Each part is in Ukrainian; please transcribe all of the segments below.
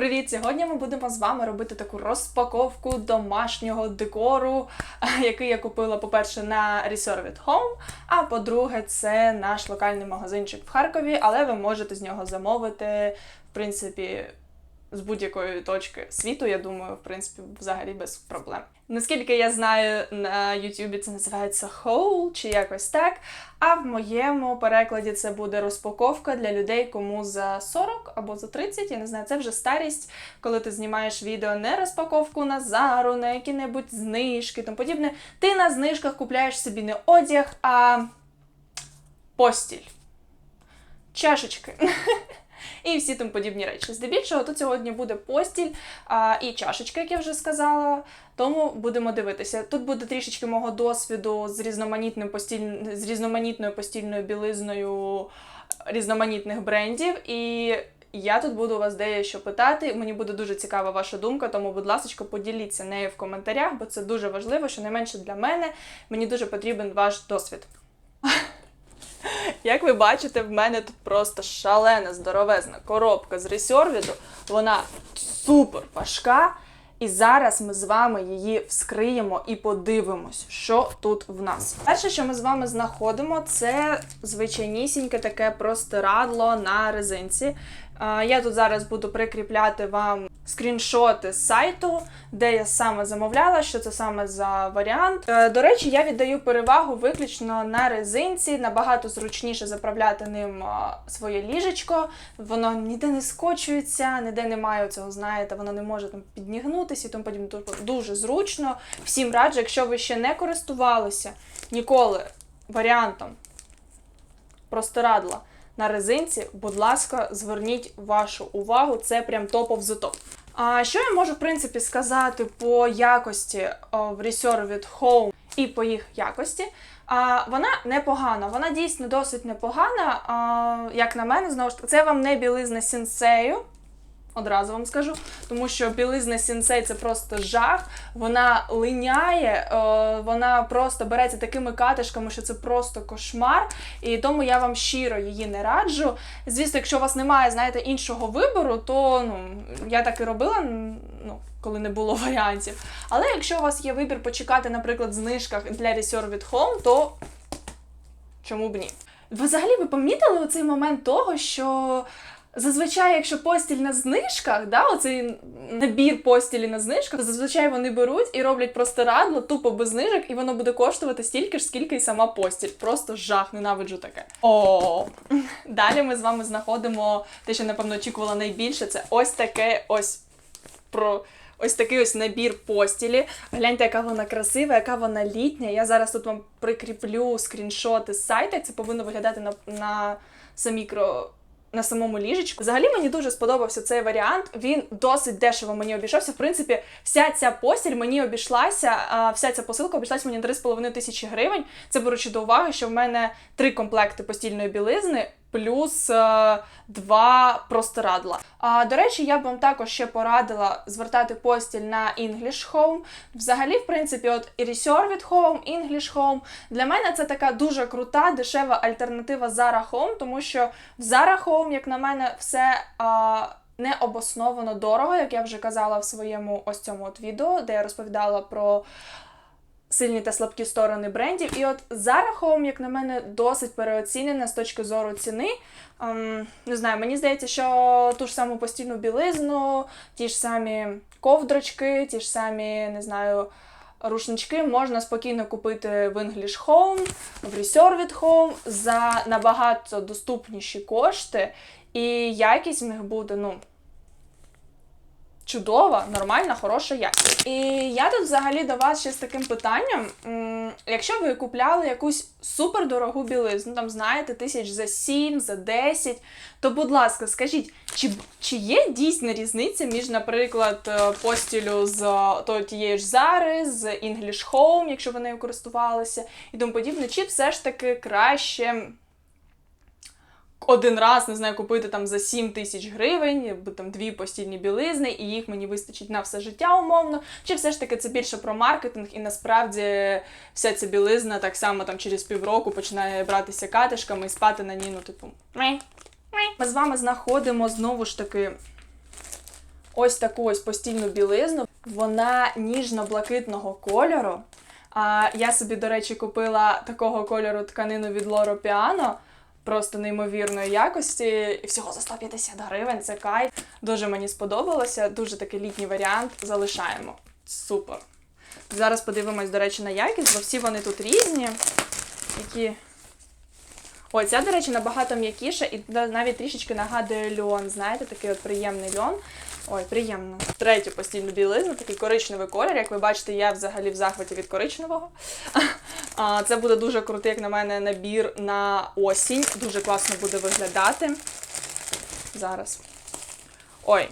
Привіт! Сьогодні ми будемо з вами робити таку розпаковку домашнього декору, який я купила, по-перше, на Resort at Home, а по-друге, це наш локальний магазинчик в Харкові, але ви можете з нього замовити, в принципі, з будь-якої точки світу, я думаю, в принципі, взагалі без проблем. Наскільки я знаю, на Ютубі це називається haul чи якось так. А в моєму перекладі це буде розпаковка для людей, кому за 40 або за 30, я не знаю, це вже старість, коли ти знімаєш відео не розпаковку на зару, на які-небудь знижки, тому подібне. Ти на знижках купляєш собі не одяг, а постіль, чашечки. І всі тому подібні речі. Здебільшого тут сьогодні буде постіль а, і чашечка, як я вже сказала. Тому будемо дивитися. Тут буде трішечки мого досвіду з різноманітним постіль... з різноманітною постільною білизною різноманітних брендів. І я тут буду вас дещо питати. Мені буде дуже цікава ваша думка, тому, будь ласка, поділіться нею в коментарях, бо це дуже важливо, що не менше для мене. Мені дуже потрібен ваш досвід. Як ви бачите, в мене тут просто шалена здоровезна коробка з ресервіду. Вона супер важка. І зараз ми з вами її вскриємо і подивимось, що тут в нас. Перше, що ми з вами знаходимо, це звичайнісіньке таке простирадло на резинці. Я тут зараз буду прикріпляти вам скріншоти з сайту, де я саме замовляла, що це саме за варіант. Е, До речі, я віддаю перевагу виключно на резинці, набагато зручніше заправляти ним своє ліжечко. Воно ніде не скочується, ніде немає цього, знаєте, воно не може там піднігнутися і тому подібне. Тобто Дуже зручно. Всім раджу, якщо ви ще не користувалися ніколи варіантом простирадла на резинці, будь ласка, зверніть вашу увагу, це прям топ of the top. А що я можу, в принципі, сказати по якості в Resort від Home і по їх якості? А, вона непогана, вона дійсно досить непогана. А, як на мене, знову ж таки, це вам не білизна сінсею. Одразу вам скажу, тому що білизна сінсей це просто жах. Вона линяє, е, вона просто береться такими катишками, що це просто кошмар. І тому я вам щиро її не раджу. Звісно, якщо у вас немає, знаєте, іншого вибору, то ну я так і робила. Ну, коли не було варіантів. Але якщо у вас є вибір почекати, наприклад, знижках для Resort від Home, то чому б ні? Взагалі, ви помітили оцей момент того, що Зазвичай, якщо постіль на знижках, да, оцей набір постілі на знижках, то зазвичай вони беруть і роблять простирадло тупо без знижок, і воно буде коштувати стільки ж, скільки й сама постіль. Просто жах, ненавиджу таке. О, далі ми з вами знаходимо те, що напевно очікувала найбільше. Це ось таке ось про. Ось такий ось набір постілі. Гляньте, яка вона красива, яка вона літня. Я зараз тут вам прикріплю скріншоти з сайта. Це повинно виглядати на, на самій кро на самому ліжечку. Взагалі мені дуже сподобався цей варіант. Він досить дешево мені обійшовся. В принципі, вся ця постіль мені обійшлася, вся ця посилка обійшлася мені 3,5 тисячі гривень. Це беручи до уваги, що в мене три комплекти постільної білизни. Плюс е, два простирадла. А до речі, я б вам також ще порадила звертати постіль на English Home. Взагалі, в принципі, от Resort Home, English Home. Для мене це така дуже крута, дешева альтернатива Zara Home, тому що в Zara Home, як на мене, все. Не обосновано дорого, як я вже казала в своєму ось цьому от відео, де я розповідала про сильні та слабкі сторони брендів. І от Zara Home, як на мене, досить переоцінена з точки зору ціни. Ем, не знаю, мені здається, що ту ж саму постільну білизну, ті ж самі ковдрочки, ті ж самі, не знаю. Рушнички можна спокійно купити в English Home, в від Home за набагато доступніші кошти, і якість в них буде, ну, чудова, нормальна, хороша якість. І я тут взагалі до вас ще з таким питанням. Якщо ви купляли якусь супердорогу білизну, там знаєте, тисяч за 7, за 10, то, будь ласка, скажіть, чи, чи є дійсна різниця між, наприклад, е, постілю з е, то тієї ж Зари, з English Home, якщо ви нею користувалися, і тому подібне, чи все ж таки краще один раз, не знаю, купити там за 7 тисяч гривень, там дві постільні білизни, і їх мені вистачить на все життя умовно. Чи все ж таки це більше про маркетинг, і насправді вся ця білизна так само там через півроку починає братися катишками і спати на ній, ну, типу. Ми з вами знаходимо знову ж таки ось таку ось постільну білизну. Вона ніжно-блакитного кольору. А я собі, до речі, купила такого кольору тканину від Loro Piano. Просто неймовірної якості. І всього за 150 гривень. Це кайф. Дуже мені сподобалося. Дуже такий літній варіант. Залишаємо. Супер. Зараз подивимось, до речі, на якість, бо всі вони тут різні. Які. Ой, ця, до речі, набагато м'якіша і навіть трішечки нагадує льон. Знаєте, такий от приємний льон. Ой, приємно. Третю постільну білизну, такий коричневий колір. Як ви бачите, я взагалі в захваті від коричневого. Це буде дуже крутий, як на мене, набір на осінь. Дуже класно буде виглядати. Зараз. Ой.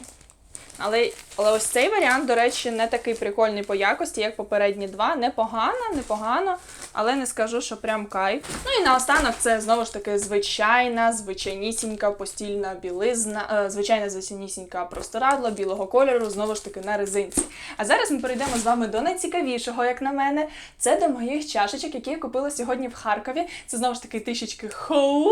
Але, але ось цей варіант, до речі, не такий прикольний по якості, як попередні два. Непогано, непогано, але не скажу, що прям кайф. Ну і наостанок це знову ж таки звичайна, звичайнісінька постільна білизна, е, звичайна звичайнісінька простирадло білого кольору, знову ж таки на резинці. А зараз ми перейдемо з вами до найцікавішого, як на мене. Це до моїх чашечок, які я купила сьогодні в Харкові. Це знову ж таки трішечки хоу.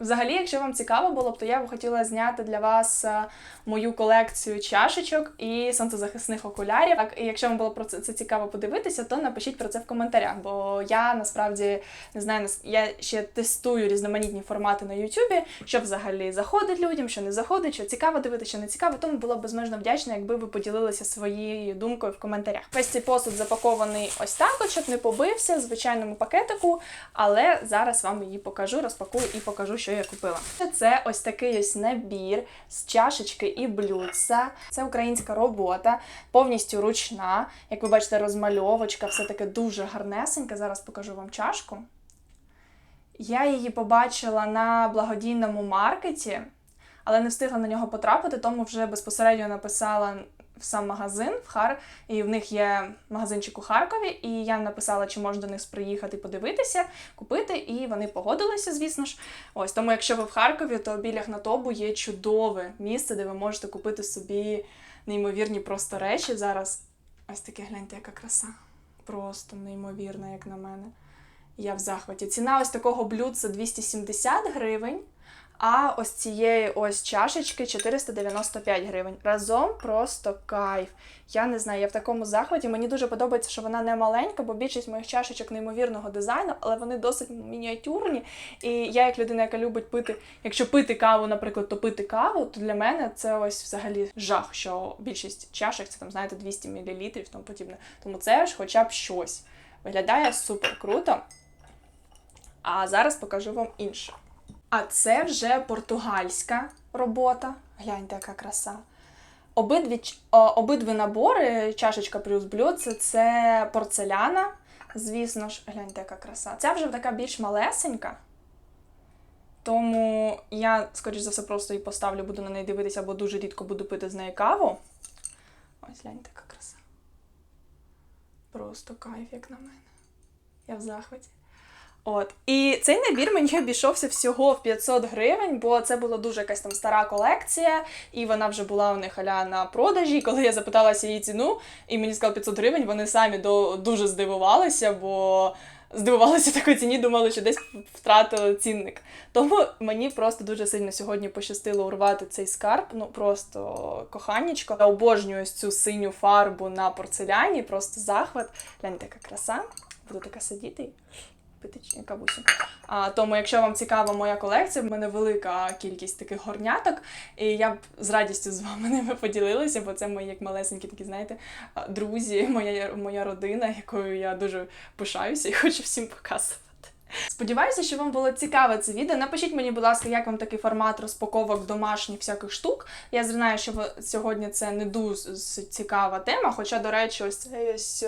Взагалі, якщо вам цікаво було б, то я б хотіла зняти для вас е, мою колекцію чашечок і сонцезахисних окулярів. Так, і якщо вам було про це, це цікаво подивитися, то напишіть про це в коментарях. Бо я насправді не знаю, я ще тестую різноманітні формати на Ютубі, що взагалі заходить людям, що не заходить, що цікаво дивитися, що не цікаво. Тому була б безмежно вдячна, якби ви поділилися своєю думкою в коментарях. Весь цей посуд запакований ось так, щоб не побився в звичайному пакетику, але зараз вам її покажу, розпакую і покажу, що я купила. Це ось такий ось набір з чашечки і блюдца. Це українська робота, повністю ручна. Як ви бачите, розмальовочка, все таке дуже гарнесеньке. Зараз покажу вам чашку. Я її побачила на благодійному маркеті, але не встигла на нього потрапити, тому вже безпосередньо написала в сам магазин в Хар, і в них є магазинчик у Харкові, і я написала, чи можу до них приїхати подивитися, купити, і вони погодилися, звісно ж. Ось тому, якщо ви в Харкові, то біля Гнатобу є чудове місце, де ви можете купити собі неймовірні просто речі. Зараз ось таке гляньте, яка краса. Просто неймовірна, як на мене. Я в захваті. Ціна ось такого блюдца 270 гривень, а ось цієї ось чашечки 495 гривень. Разом просто кайф. Я не знаю, я в такому захваті. Мені дуже подобається, що вона не маленька, бо більшість моїх чашечок неймовірного дизайну, але вони досить мініатюрні. І я, як людина, яка любить пити, якщо пити каву, наприклад, то пити каву, то для мене це ось взагалі жах, що більшість чашок це там, знаєте, 200 мл тому подібне. Тому це ж хоча б щось. Виглядає супер круто. А зараз покажу вам інше. А це вже португальська робота. Гляньте, яка краса. Обидві, обидві набори, чашечка плюс блюдце, це порцеляна. Звісно ж, гляньте, яка краса. Ця вже така більш малесенька. Тому я, скоріш за все, просто її поставлю, буду на неї дивитися, бо дуже рідко буду пити з неї каву. Ось гляньте, яка краса. Просто кайф, як на мене. Я в захваті. От. І цей набір мені обійшовся всього в 500 гривень, бо це була дуже якась там стара колекція, і вона вже була у них аля на продажі. І коли я запиталася її ціну, і мені сказали 500 гривень, вони самі до, дуже здивувалися, бо здивувалися такій ціні, думали, що десь втратили цінник. Тому мені просто дуже сильно сьогодні пощастило урвати цей скарб. Ну просто коханічко. Я обожнюю ось цю синю фарбу на порцеляні, просто захват. Гляньте, яка краса. Буду така сидіти. І пити. А, тому, якщо вам цікава моя колекція, в мене велика кількість таких горняток, і я б з радістю з вами ними поділилася, бо це мої як малесенькі такі, знаєте, друзі, моя, моя родина, якою я дуже пишаюся і хочу всім показувати. Сподіваюся, що вам було цікаве це відео. Напишіть мені, будь ласка, як вам такий формат розпаковок домашніх всяких штук. Я знаю, що сьогодні це не дуже цікава тема, хоча, до речі, ось цей ось.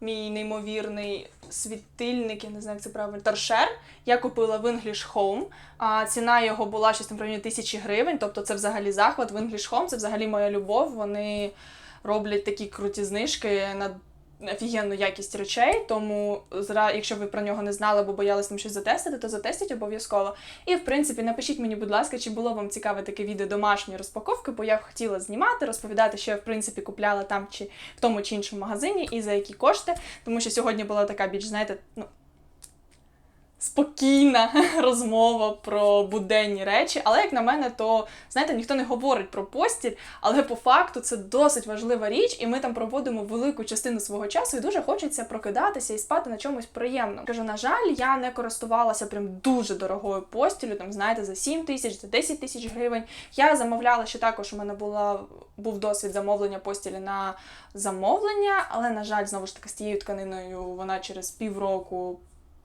Мій неймовірний світильник, я не знаю, як це правильно, торшер. Я купила в English Home. А ціна його була щось районі тисячі гривень. Тобто це взагалі захват в English Home, це взагалі моя любов. Вони роблять такі круті знижки на офігенну якість речей. Тому зра- якщо ви про нього не знали або боялись там щось затестити, то затестіть обов'язково. І в принципі, напишіть мені, будь ласка, чи було вам цікаве таке відео домашньої розпаковки, бо я б хотіла знімати, розповідати, що я в принципі купляла там чи в тому чи іншому магазині і за які кошти. Тому що сьогодні була така більш, знаєте, ну. Спокійна розмова про буденні речі. Але як на мене, то знаєте, ніхто не говорить про постіль, але по факту це досить важлива річ, і ми там проводимо велику частину свого часу, і дуже хочеться прокидатися і спати на чомусь приємному. Кажу, на жаль, я не користувалася прям дуже дорогою постілю, там знаєте, за 7 тисяч, за 10 тисяч гривень. Я замовляла ще також. У мене була був досвід замовлення постілі на замовлення, але на жаль, знову ж таки з тією тканиною вона через півроку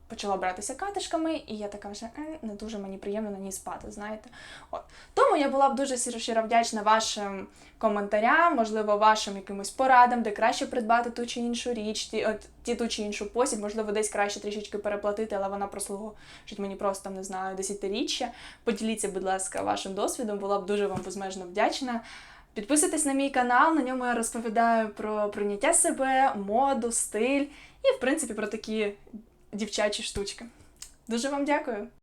почала братися катишками, і я така вже не дуже мені приємно на ній спати, знаєте. От. Тому я була б дуже щиро- вдячна вашим коментарям, можливо, вашим якимось порадам, де краще придбати ту чи іншу річ, ті, от, ті ту чи іншу посіб, можливо, десь краще трішечки переплатити, але вона прослугує мені просто там, не знаю, десятиріччя. Поділіться, будь ласка, вашим досвідом, була б дуже вам безмежно вдячна. Підписуйтесь на мій канал, на ньому я розповідаю про прийняття себе, моду, стиль і, в принципі, про такі дівчачі штучки. Дуже вам дякую!